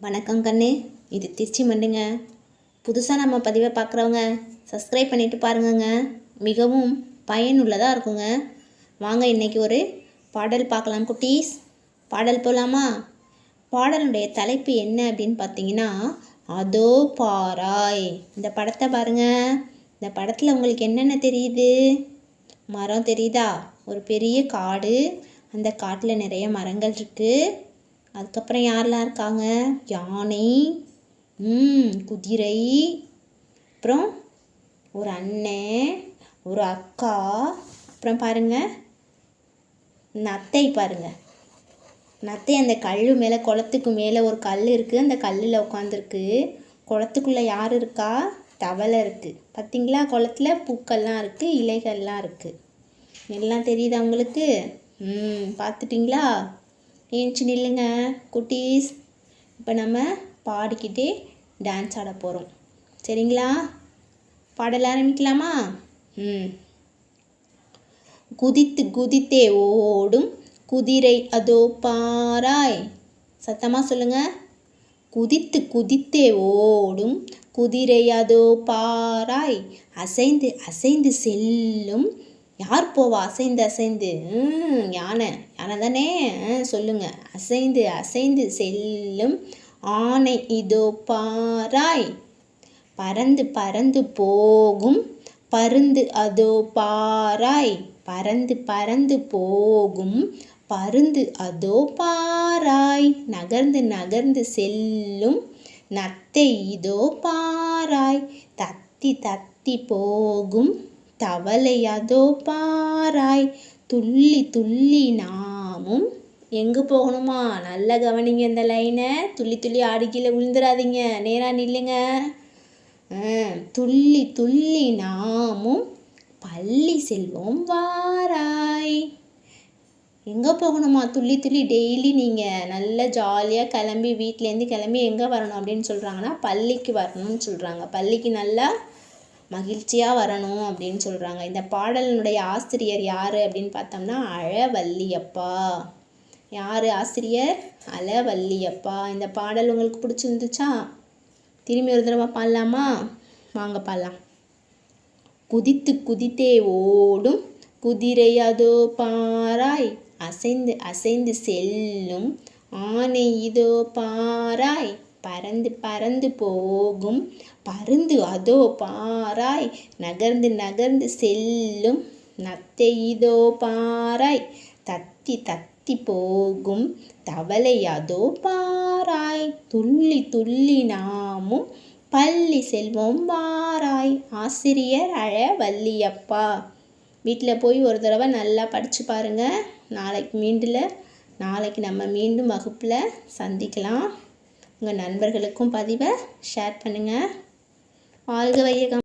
வணக்கம் கண்ணு. இது திருச்சி மண்டுங்க புதுசாக நம்ம பதிவை பார்க்குறவங்க சப்ஸ்கிரைப் பண்ணிவிட்டு பாருங்கங்க. மிகவும் பயனுள்ளதாக இருக்குங்க. வாங்க இன்னைக்கு ஒரு பாடல் பார்க்கலாம் குட்டீஸ். பாடல் போகலாமா பாடலுடைய தலைப்பு என்ன அப்படின்னு பார்த்தீங்கன்னா அதோ பாராய். இந்த படத்தை பாருங்க. இந்த படத்தில் உங்களுக்கு என்னென்ன தெரியுது? மரம் தெரியுதா? ஒரு பெரிய காடு. அந்த காட்டில் நிறைய மரங்கள் இருக்குது அதுக்கப்புறம் யாரெல்லாம் இருக்காங்க? யானை ம் குதிரை அப்புறம் ஒரு அண்ணன் ஒரு அக்கா அப்புறம் பாருங்கள் நத்தை பாருங்கள் நத்தை அந்த கல் மேலே குளத்துக்கு மேலே ஒரு கல் இருக்குது அந்த கல்லில் உட்காந்துருக்கு குளத்துக்குள்ளே யார் இருக்கா? தவளை இருக்குது பார்த்தீங்களா குளத்துல பூக்கள்லாம் இருக்குது இலைகள்லாம் இருக்குது எல்லாம் தெரியுதா உங்களுக்கு? ம் பார்த்துட்டிங்களா ஏஞ்சி நில்லுங்க குட்டீஸ். இப்போ நம்ம பாடிக்கிட்டே டான்ஸ் ஆட போகிறோம் சரிங்களா? பாடல ஆரம்பிக்கலாமா? ம். குதித்து குதித்தே ஓடும் குதிரை அதோ பாராய். சத்தமாக சொல்லுங்க. குதித்து குதித்தே ஓடும் குதிரை அதோ பாராய். அசைந்து அசைந்து செல்லும் யார் போவா? அசைந்து அசைந்து. யானை. யானை தானே? சொல்லுங்க. அசைந்து அசைந்து செல்லும் ஆனை இதோ பாராய். பறந்து பறந்து போகும் பருந்து அதோ பாராய். பறந்து பறந்து போகும் பருந்து அதோ பாராய். நகர்ந்து நகர்ந்து செல்லும் நத்தை இதோ பாராய். தத்தி தத்தி போகும் தவளை அதோ பாராய். துள்ளி துள்ளி நாமும் எங்கே போகணுமா? நல்லா கவனிங்க இந்த லைனை. துள்ளி துள்ளி ஆடி கீழே விழுந்துடாதீங்க நேராக நில்லுங்க. துள்ளி துள்ளி நாமும் பள்ளி செல்வோம் வாராய். எங்கே போகணுமா? துள்ளி துள்ளி டெய்லி நீங்கள் நல்ல ஜாலியாக கிளம்பி வீட்டிலேருந்து கிளம்பி எங்கே வரணும் அப்படின்னு சொல்கிறாங்கன்னா பள்ளிக்கு வரணும்னு சொல்கிறாங்க பள்ளிக்கு நல்லா மகிழ்ச்சியாக வரணும் அப்படின்னு சொல்கிறாங்க இந்த பாடலினுடைய ஆசிரியர் யார் அப்படின்னு பார்த்தோம்னா அழவல்லியப்பா யார் ஆசிரியர்? அழவல்லியப்பா இந்த பாடல் உங்களுக்கு பிடிச்சிருந்துச்சா? திரும்பி ஒரு தடவை பாடலாமா? வாங்க பாடலாம். குதித்து குதித்தே ஓடும் குதிரை அதோ பாராய். அசைந்து அசைந்து செல்லும் ஆனை இதோ பாராய். பறந்து பறந்து போகும். பருந்து அதோ பாராய். நகர்ந்து நகர்ந்து செல்லும் நத்தை இதோ பாராய். தத்தி தத்தி போகும். தவளை அதோ பாராய். துள்ளி துள்ளி நாமும் பள்ளி செல்வோம் வாராய். ஆசிரியர் அழ வள்ளியப்பா. வீட்டில் போய் ஒரு தடவை நல்லா படித்து பாருங்க. நாளைக்கு மீண்டில் நாளைக்கு நம்ம மீண்டும் வகுப்பில் சந்திக்கலாம். உங்கள் நண்பர்களுக்கும் பதிவை ஷேர் பண்ணுங்கள். வாழ்க வையகம்.